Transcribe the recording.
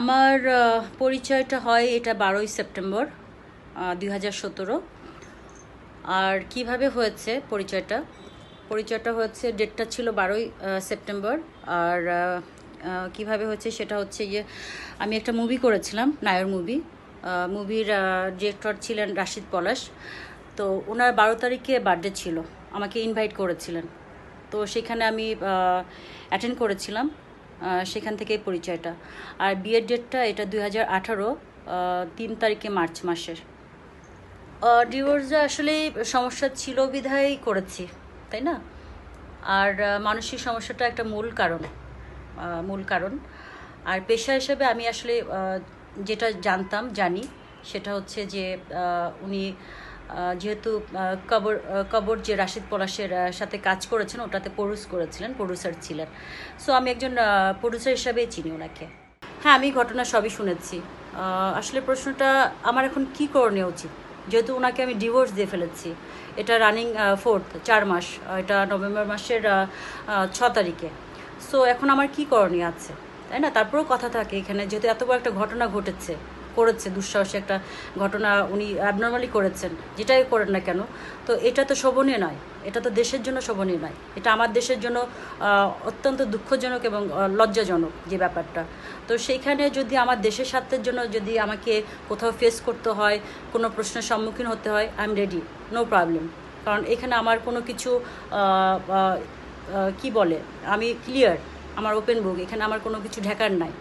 আমার পরিচয়টা হয় এটা বারোই সেপ্টেম্বর দুই হাজার সতেরো। আর কীভাবে হয়েছে পরিচয়টা? পরিচয়টা হয়েছে ডেটটা ছিল বারোই সেপ্টেম্বর। আর কীভাবে হচ্ছে সেটা হচ্ছে গিয়ে আমি একটা মুভি করেছিলাম, নায়র মুভি মুভির ডিরেক্টর ছিলেন রাশিদ পলাশ। তো ওনার বারো তারিখে বার্থডে ছিল, আমাকে ইনভাইট করেছিলেন। তো সেখানে আমি অ্যাটেন্ড করেছিলাম। সেখান থেকেই পরিচয়টা। আর বিয়ের ডেটটা এটা দুই হাজার আঠারো তিন তারিখে মার্চ মাসের। ডিভোর্সে আসলে সমস্যা ছিল বিধায় করেছি, তাই না? আর মানসিক সমস্যাটা একটা মূল কারণ মূল কারণ। আর পেশা হিসেবে আমি আসলে যেটা জানতাম, জানি, সেটা হচ্ছে যে উনি যেহেতু কবর কবর যে রাশিদ পলাশের সাথে কাজ করেছেন, ওটাতে প্রডিউস করেছিলেন প্রডিউসার ছিলেন। সো আমি একজন প্রডিউসার হিসাবেই চিনি ওনাকে। হ্যাঁ আমি ঘটনা সবই শুনেছি। আসলে প্রশ্নটা, আমার এখন কি করণীয় উচিত? যেহেতু ওনাকে আমি ডিভোর্স দিয়ে ফেলেছি, এটা রানিং ফোর্থ চার মাস এটা নভেম্বর মাসের ছ তারিখে। সো এখন আমার কি করণীয় আছে? তাই না? তারপরেও কথা থাকে এখানে, যেহেতু এত বড় একটা ঘটনা ঘটেছে। করেছে, দুঃসাহসী একটা ঘটনা উনি অ্যাবনর্মালি করেছেন। যেটাই করেন না কেন, তো এটা তো শোভনীয় নয়। এটা তো দেশের জন্য শোভনীয় নয়। এটা আমার দেশের জন্য অত্যন্ত দুঃখজনক এবং লজ্জাজনক যে ব্যাপারটা। তো সেইখানে যদি আমার দেশের স্বার্থের জন্য যদি আমাকে কোথাও ফেস করতে হয়, কোনো প্রশ্নের সম্মুখীন হতে হয় I am ready no problem কারণ এখানে আমার কোনো কিছু কি বলে, আমি ক্লিয়ার আমার ওপেন বুক এখানে আমার কোনো কিছু ঢেকার নাই।